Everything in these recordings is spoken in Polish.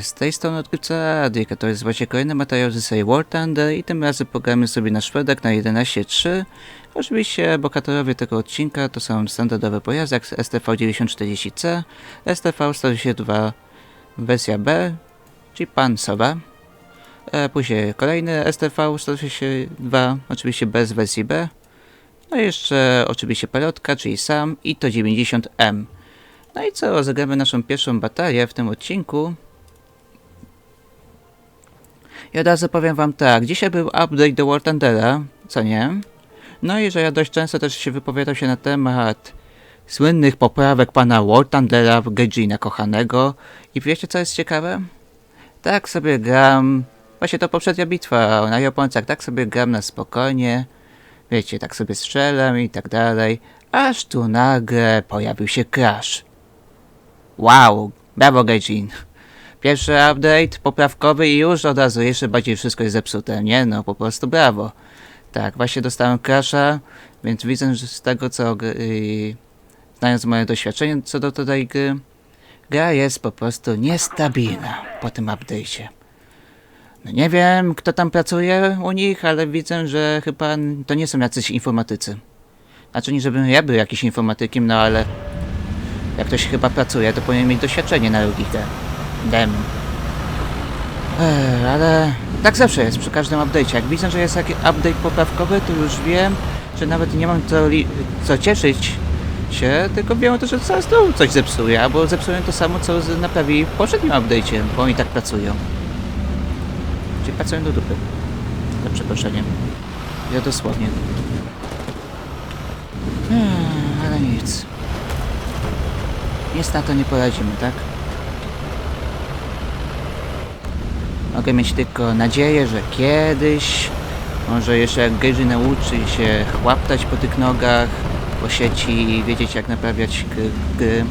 Z tej strony odkrywca Adrika, to jest właśnie kolejny materiał ze serii War Thunder i tym razem pogramy sobie na Szwedek na 11.3. Oczywiście bohaterowie tego odcinka to są standardowe pojazdy jak STV-940C, STV-122 wersja B, czyli Pansowa. E, później kolejny STV-122, oczywiście bez wersji B. No i jeszcze oczywiście pelotka, czyli SAM i to 90M. No i co, rozegramy naszą pierwszą batalię w tym odcinku. I od razu powiem wam tak, dzisiaj był update do War Thundera, co nie? No i że ja dość często też się wypowiadał się na temat słynnych poprawek pana War Thundera, Gejina kochanego. I wiecie co jest ciekawe? Tak sobie gram, właśnie to poprzednia bitwa na Japońcach, tak sobie gram na spokojnie. Wiecie, tak sobie strzelam i tak dalej. Aż tu nagle pojawił się crash. Wow, brawo Gaijin. Pierwszy update poprawkowy i już od razu jeszcze bardziej wszystko jest zepsute. Nie no, po prostu brawo. Tak, właśnie dostałem crasha, więc widzę, że z tego co, yy, znając moje doświadczenie co do tej gry, gra jest po prostu niestabilna po tym update'cie. No nie wiem, kto tam pracuje u nich, ale widzę, że chyba to nie są jacyś informatycy. Znaczy nie, żebym ja był jakiś informatykiem, no ale jak ktoś chyba pracuje, to powinien mieć doświadczenie na logikę. Dem. Ale tak zawsze jest przy każdym update'cie. Jak widzę, że jest jakiś update poprawkowy, to już wiem, że nawet nie mam co, co cieszyć się, tylko wiem też, że zaraz to coś zepsuje, albo zepsują to samo, co naprawili w poprzednim update'cie, bo oni tak pracują. Czyli pracują do dupy. Za przeproszeniem. Ja dosłownie. Ech, ale nic. Nic na to nie poradzimy, tak? Mogę mieć tylko nadzieję, że kiedyś, może jeszcze jak Gejży nauczy się chłaptać po tych nogach, po sieci i wiedzieć jak naprawiać gry.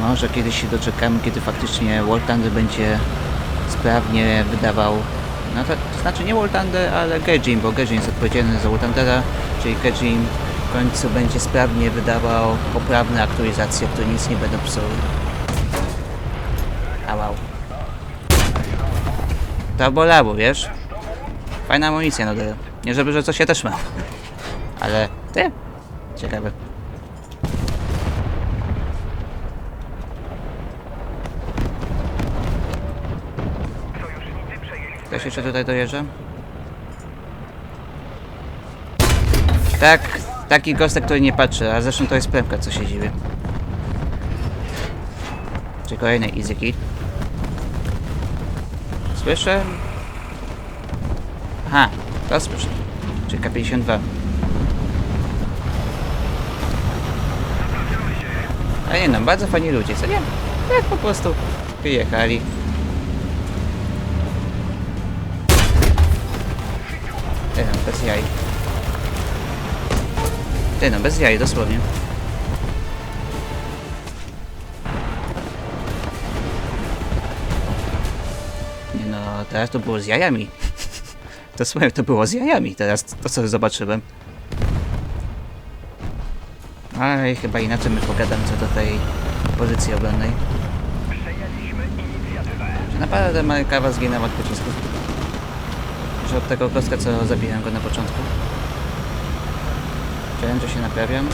Może kiedyś się doczekamy, kiedy faktycznie War Thunder będzie sprawnie wydawał, no to, to znaczy nie War Thunder, ale Gaijin, bo Gaijin jest odpowiedzialny za War Thundera, czyli Gaijin w końcu będzie sprawnie wydawał poprawne aktualizacje, które nic nie będą psuły. A wow. To bolało, wiesz? Fajna amunicja na dole. Nie żeby, że coś ja też mam. Ale ty, ciekawe. Ktoś jeszcze tutaj dojeżdża? Tak, taki gostek, który nie patrzy, a zresztą to jest premka, co się dziwi. Czy kolejny easy. Słyszę? Aha, to słyszę. Czy K52. A nie no, bardzo fajni ludzie, co nie? Tak po prostu wyjechali. Ty no, bez jaj. Ty no, bez jaj, dosłownie. Teraz to było z jajami. Dosłownie to było z jajami, teraz to co zobaczyłem. Aj, chyba inaczej my pogadamy co do tej pozycji obronnej. Naprawdę Marykawa zginęła od pocisku. Że od tego kostka co zabiłem go na początku. Czułem, że się naprawiam.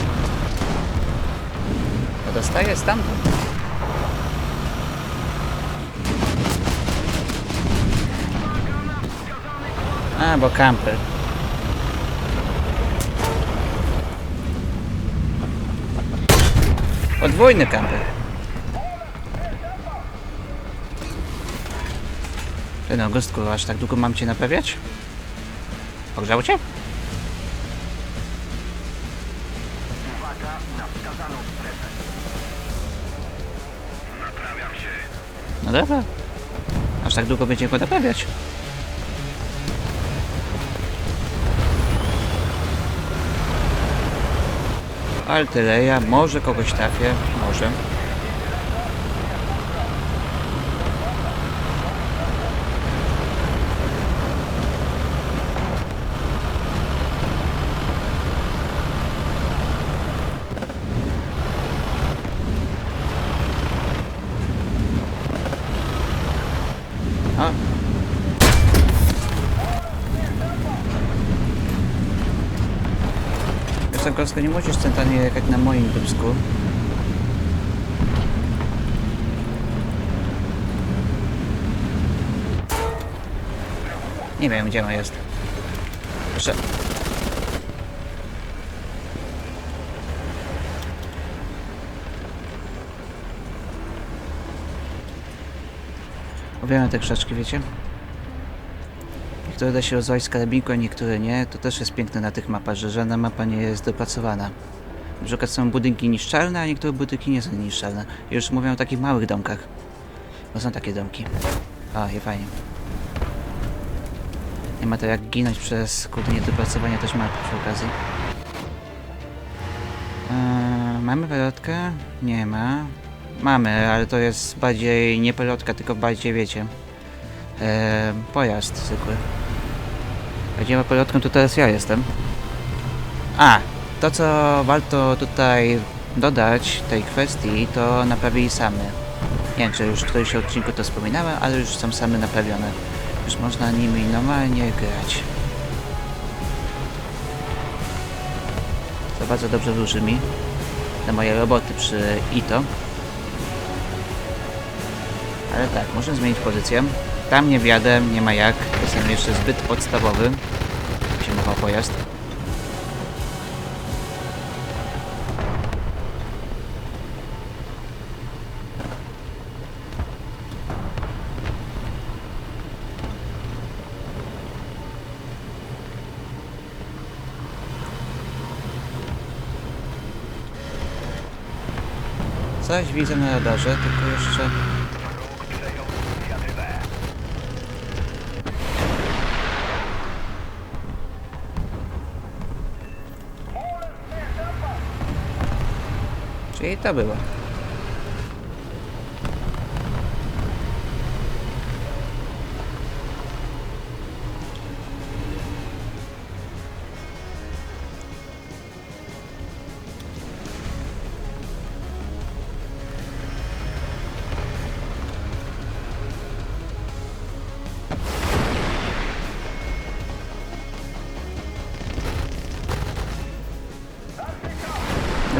To dostaję stamtąd. A, bo kamper. Podwójny kamper. Ty no, gostku, aż tak długo mam cię naprawiać? Ogrzało cię? No dobra. Aż tak długo będzie go naprawiać. Artyleria, może kogoś trafię, może. Gorsko, nie musisz centralnie jechać na moim dubsku. Nie wiem, gdzie on jest. Proszę. Uwielbiam te krzaczki, wiecie? Niektóre da się rozwalić z karabinku, a niektóre nie. To też jest piękne na tych mapach, że żadna mapa nie jest dopracowana. Na przykład są budynki niszczalne, a niektóre budynki nie są niszczalne. Już mówię o takich małych domkach. Bo są takie domki. O, i fajnie. Nie ma to jak ginąć przez kurde niedopracowanie też map przy okazji. Eee, mamy pelotkę? Nie ma. Mamy, ale to jest bardziej nie pelotka, tylko bardziej wiecie. Eee, pojazd zwykły. Ma pelotką, to teraz ja jestem. A, to co warto tutaj dodać tej kwestii, to naprawili same. Nie wiem, czy już w którymś odcinku to wspominałem, ale już są same naprawione. Już można nimi normalnie grać. To bardzo dobrze wróży mi na moje roboty przy ITO. Ale tak, muszę zmienić pozycję. Tam nie wjadę, nie ma jak. Jestem jeszcze zbyt podstawowy. Się mowa pojazd. Coś widzę na radarze, tylko jeszcze... Czyli to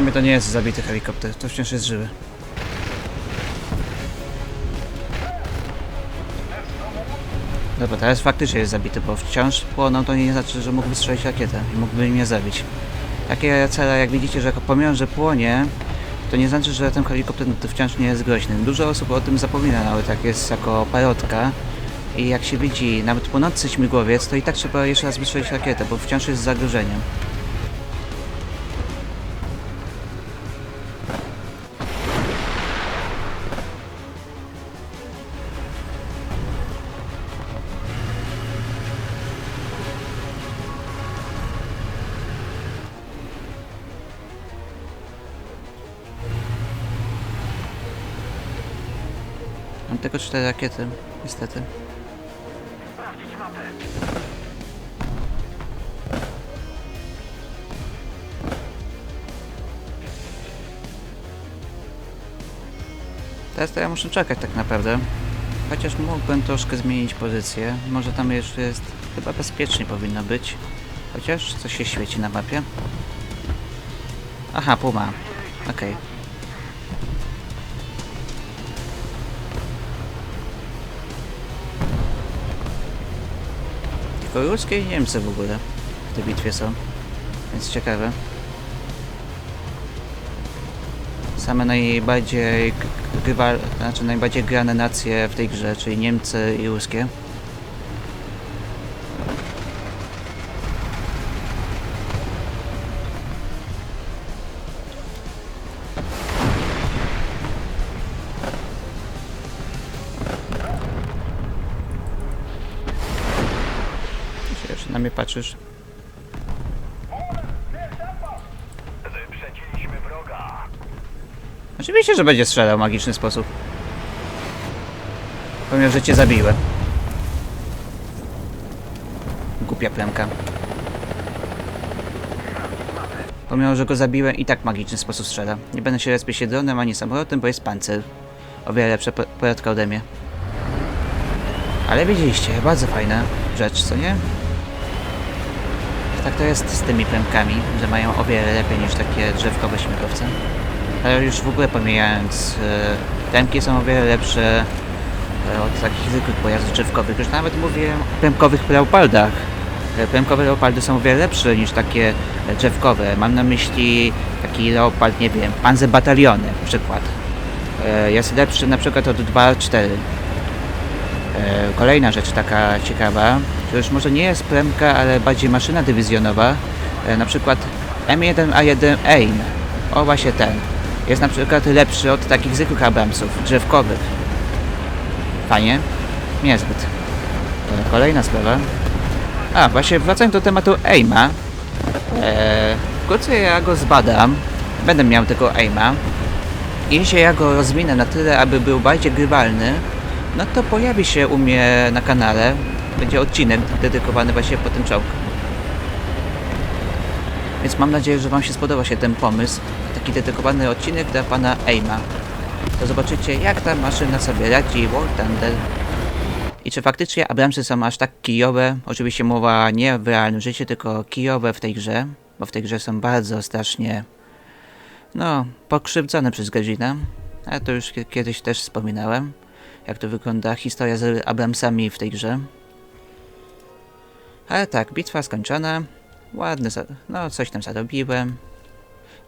mnie to nie jest zabity helikopter, to wciąż jest żywy. Dobra, teraz faktycznie jest zabity, bo wciąż płonął, to nie znaczy, że mógł wystrzelić rakietę i mógłby mnie zabić. Takie cele, jak widzicie, że pomimo, że płonie, to nie znaczy, że ten helikopter no, to wciąż nie jest groźny. Dużo osób o tym zapomina, nawet jak jest jako parotka. I jak się widzi nawet płonący śmigłowiec, to i tak trzeba jeszcze raz wystrzelić rakietę, bo wciąż jest zagrożeniem. Tylko cztery rakiety, niestety. Teraz to ja muszę czekać tak naprawdę. Chociaż mógłbym troszkę zmienić pozycję. Może tam jeszcze jest... Chyba bezpiecznie powinno być. Chociaż coś się świeci na mapie. Aha, puma. Okej. Tylko i Niemcy w ogóle w tej bitwie są. Więc ciekawe. Same najbardziej rywal, znaczy najbardziej grane nacje w tej grze, czyli Niemcy i ruskie. Na mnie patrzysz. Oczywiście, że będzie strzelał w magiczny sposób. Pomimo, że cię zabiłem. Głupia plemka. Pomimo, że go zabiłem i tak w magiczny sposób strzela. Nie będę się respić się dronem ani samolotem, bo jest pancer. O wiele lepsza po- poradka ode mnie. Ale widzieliście, bardzo fajna rzecz, co nie? Tak to jest z tymi premkami, że mają o wiele lepiej niż takie drzewkowe śmigłowce. Ale już w ogóle pomijając, e, premki są o wiele lepsze e, od takich zwykłych pojazdów drzewkowych. Już nawet mówię o premkowych leopardach. E, Premkowe leopardy są o wiele lepsze niż takie drzewkowe. Mam na myśli taki leopard, nie wiem, Panzer Bataliony przykład. Jest lepszy na przykład od 2.4. E, Kolejna rzecz taka ciekawa, to już może nie jest premka, ale bardziej maszyna dywizjonowa, e, na przykład M1A1 AIM, o właśnie ten, jest na przykład lepszy od takich zwykłych Abramsów, drzewkowych. Fajnie? Niezbyt. Kolejna sprawa. A, właśnie wracając do tematu AIMa, e, wkrótce ja go zbadam, będę miał tego AIMa, jeśli ja go rozwinę na tyle, aby był bardziej grywalny, no to pojawi się u mnie na kanale, będzie odcinek dedykowany właśnie po tym czołgu. Więc mam nadzieję, że Wam się spodoba się ten pomysł, taki dedykowany odcinek dla Pana Aima. To zobaczycie, jak ta maszyna sobie radzi, War Thunder. I czy faktycznie Abramsy są aż tak kijowe? Oczywiście mowa nie w realnym życiu, tylko kijowe w tej grze, bo w tej grze są bardzo strasznie, no, pokrzywdzone przez Gadzina. Ale to już kie- kiedyś też wspominałem jak to wygląda historia z Abramsami w tej grze. Ale tak, bitwa skończona. Ładne, no coś tam zarobiłem.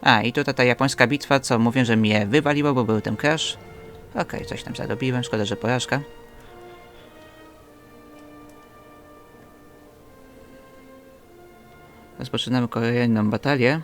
A, i tutaj ta japońska bitwa, co mówię, że mnie wywaliło, bo był ten crash. Okej, coś tam zarobiłem, szkoda, że porażka. Rozpoczynamy kolejną batalię.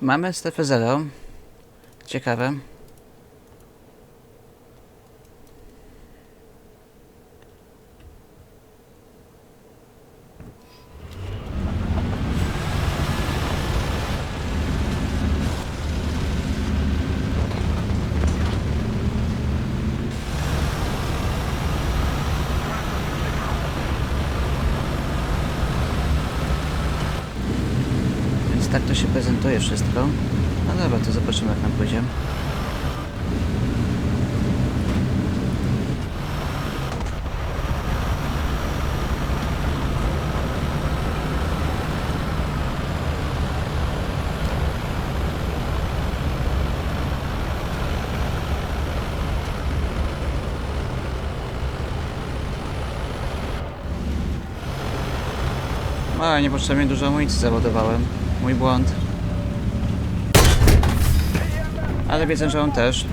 Mamy strefę 0. Ciekawe. Więc tak to się prezentuje wszystko. No dobra, to zobaczymy jak nam pójdzie. A, niepotrzebnie dużo amunicji załadowałem. Mój błąd. Ale wiedzę, że on też.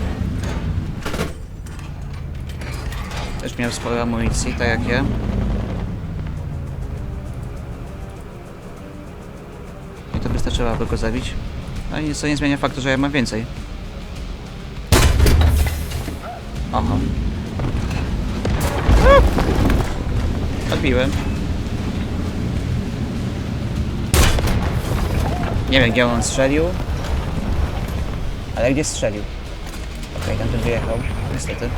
Też miał sporo amunicji, tak jak ja. I to wystarczyło, aby go zabić. No i co nie zmienia faktu, że ja mam więcej. Oho. Odbiłem. Nie wiem, gdzie on strzelił. Ale gdzie strzelił? Okej, tamten wyjechał, niestety.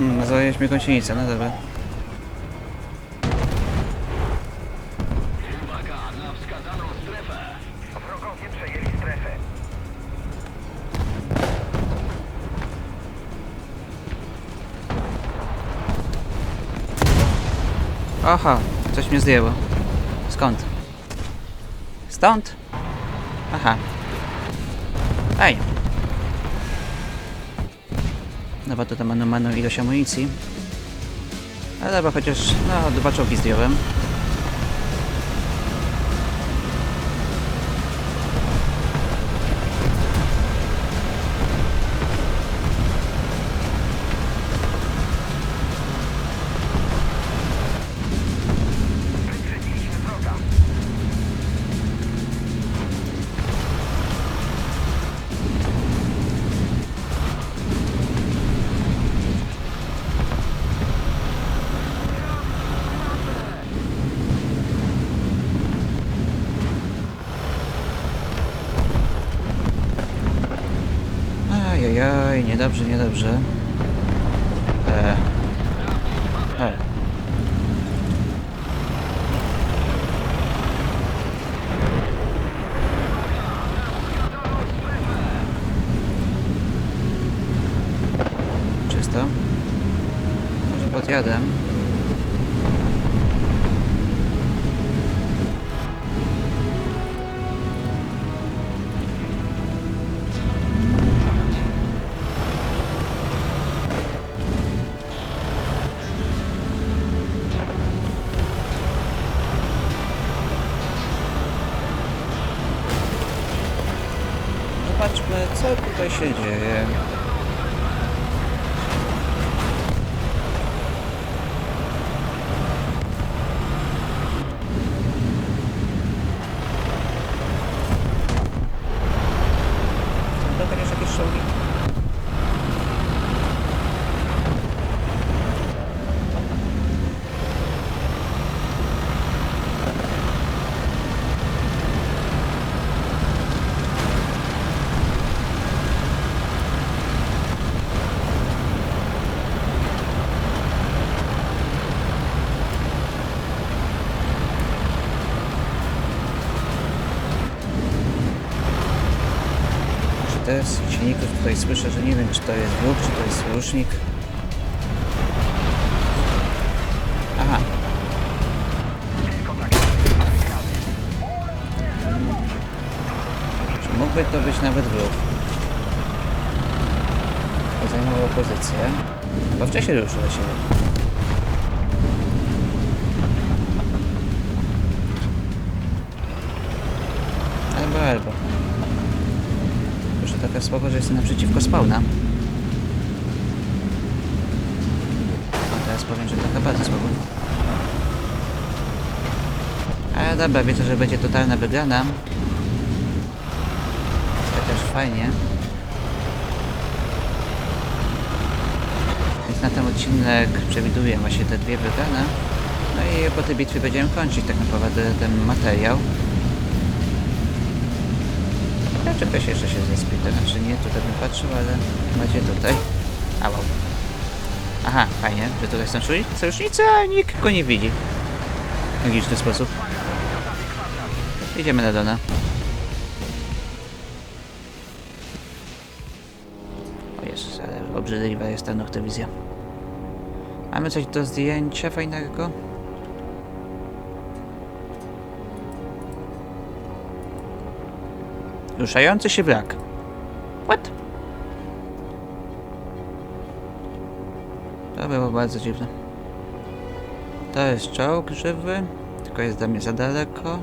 Mhm, zajęliśmy gąsienicę, no dobra. Aha, coś mnie zdjęło. Skąd? Stąd? Aha. Ej. Dobra, to tam maną ilość amunicji. Ale dobra, chociaż, no, dwa czołgi zdjąłem. Niedobrze. E. E. Czysto? Może podjadę? Tutaj słyszę, że nie wiem czy to jest wróg, czy to jest sojusznik. Aha. Czy mógłby to być nawet wróg? Zajmował pozycję. Bo wcześniej ruszył do siebie. Albo, albo. Taka słabo, że jestem naprzeciwko spawna. A teraz powiem, że taka bardzo słabo. Ale dobra, wiecie, że będzie totalna wygrana. To też fajnie. Więc na ten odcinek przewiduję właśnie te dwie wygrane. No i po tej bitwie będziemy kończyć tak naprawdę ten materiał. Czekaj się jeszcze się zespi, to znaczy nie, tutaj bym patrzył, ale macie tutaj. A wow. Aha, fajnie, że tutaj są sojusznicy, a nikt go nie widzi. W logiczny sposób. Idziemy na dole. O Jezus, ale obrzydliwa jest ta noktowizja. Mamy coś do zdjęcia fajnego? Ruszający się wrak. What? To było bardzo dziwne. To jest czołg żywy, tylko jest dla mnie za daleko.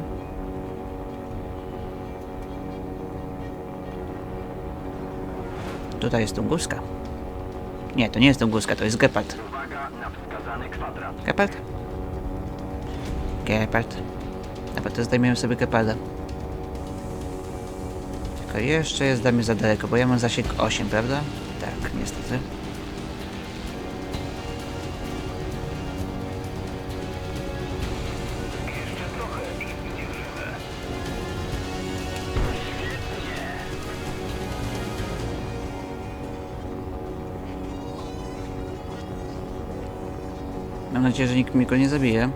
Tutaj jest Tunguska. Nie, to nie jest Tunguska, to jest Gepard. Gepard? Gepard. Dobra, to zdejmiemy sobie Geparda. Tylko jeszcze jest dla mnie za daleko, bo ja mam zasięg 8, prawda? Tak, niestety. Mam nadzieję, że nikt mi go nie zabije.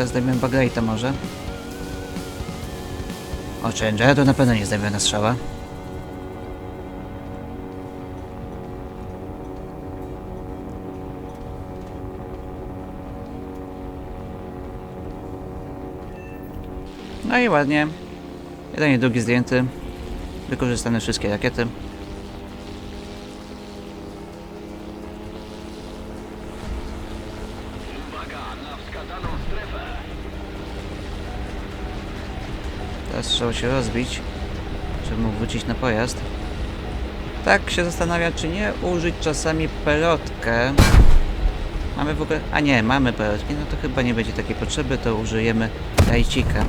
Teraz zdejmiemy Bagrejta może. O, Challengera to na pewno nie zdejmę na strzała. No i ładnie. Jeden i drugi zdjęty. Wykorzystane wszystkie rakiety. Trzeba się rozbić, żeby mógł wrócić na pojazd. Tak się zastanawia, czy nie użyć czasami pelotkę. Mamy w ogóle... A nie, mamy pełetki, no to chyba nie będzie takiej potrzeby, to użyjemy rajcika.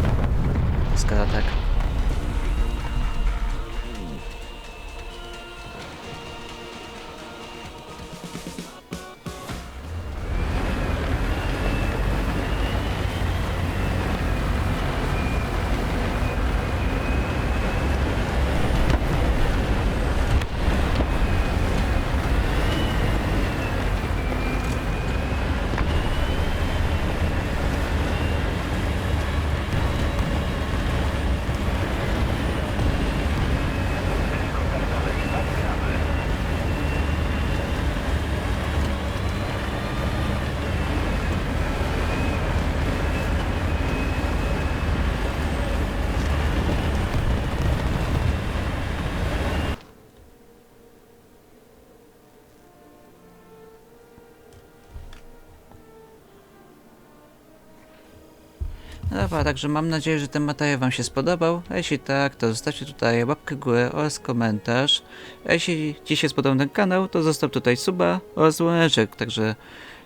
Skoro tak. Dobra, także mam nadzieję, że ten materiał Wam się spodobał. A jeśli tak, to zostawcie tutaj łapkę górę oraz komentarz. A jeśli Ci się spodobał ten kanał, to zostaw tutaj suba oraz dzwoneczek. Także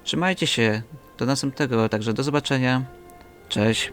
trzymajcie się. Do następnego, także do zobaczenia. Cześć.